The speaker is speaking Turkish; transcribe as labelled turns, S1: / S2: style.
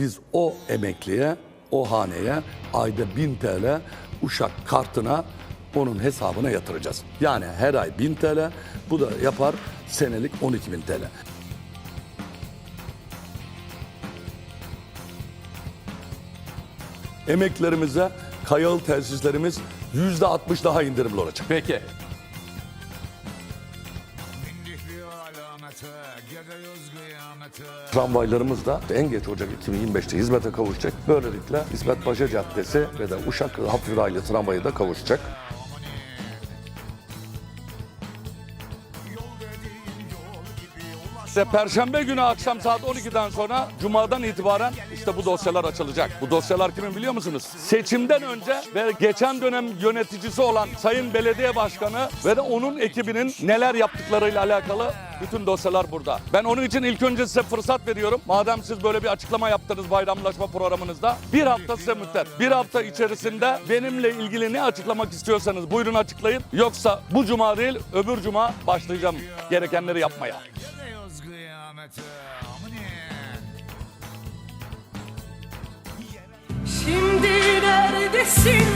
S1: Biz o emekliye, o haneye ayda 1000 TL uşak kartına onun hesabına yatıracağız. Yani her ay 1000 TL, bu da yapar senelik 12.000 TL. Emeklerimize kayalı tesislerimiz %60 daha indirimli olacak.
S2: Peki.
S1: Tramvaylarımız da en geç Ocak 2025'te hizmete kavuşacak. Böylelikle İsmet Paşa Caddesi ve de Uşak Hafif Raylı tramvayı da kavuşacak. İşte Perşembe günü akşam saat 12'den sonra Cuma'dan itibaren işte bu dosyalar açılacak. Bu dosyalar kimin biliyor musunuz? Seçimden önce ve geçen dönem yöneticisi olan Sayın Belediye Başkanı ve de onun ekibinin neler yaptıklarıyla alakalı bütün dosyalar burada. Ben onun için ilk önce size fırsat veriyorum. Madem siz böyle bir açıklama yaptınız bayramlaşma programınızda. Bir hafta size müddet. Bir hafta içerisinde benimle ilgili ne açıklamak istiyorsanız buyurun açıklayın. Yoksa bu cuma değil öbür cuma başlayacağım gerekenleri yapmaya.
S3: Kıyamete. Amine.
S4: Şimdi neredesin